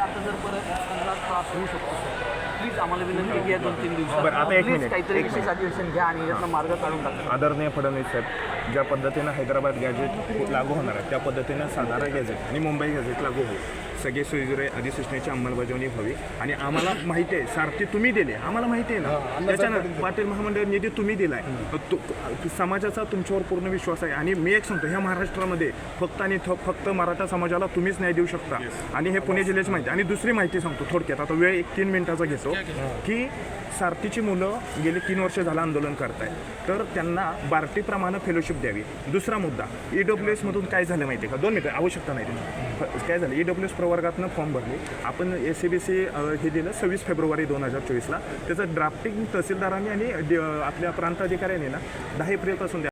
आता जर परत त्यांना त्रास होऊ शकतो प्लीज आम्हाला विनंती दोन तीन बरं, आता एक प्लीज मिनिट, काहीतरी एक विशेष अधिवेशन घ्या आणि यातनं मार्ग काढून टाका आदरणीय फडणवीस साहेब ज्या पद्धतीनं हैदराबाद गॅजेट लागू होणार आहे त्या पद्धतीनं सातारा गॅजेट आणि मुंबई गॅजेट लागू होईल. सगळे सोयीजुरे अधिसूचनेची अंमलबजावणी व्हावी. आणि आम्हाला माहिती आहे सारथी तुम्ही दिले. आम्हाला माहिती आहे ना? त्याच्यानं पाटील महामंडळ निधी तुम्ही दिलाय. तु- समाजाचा तुमच्यावर पूर्ण विश्वास आहे. आणि मी एक सांगतो ह्या महाराष्ट्रामध्ये फक्त आणि फक्त मराठा समाजाला तुम्हीच न्याय देऊ शकता. आणि हे पुणे जिल्ह्याची माहिती. आणि दुसरी माहिती सांगतो थोडक्यात. आता वेळ एक तीन मिनिटाचा घेतो. की सारथीची मुलं गेली तीन वर्ष झालं आंदोलन करतायत. तर त्यांना बार्टीप्रमाणे फेलोशिप द्यावी. दुसरा मुद्दा ई डब्ल्यू एसमधून काय झालं माहिती आहे का? दोन मिनिटं आवश्यकता नाही. काय झालं? ई डब्ल्यू एस प्रवर्गातनं फॉर्म भरले. आपण ए सी बी सी हे दिलं सव्वीस फेब्रुवारी दोन हजार चोवीसला. त्याचं ड्राफ्टिंग तहसीलदारांनी आणि आपल्या प्रांत अधिकाऱ्यांनी ना दहा एप्रिलपासून द्या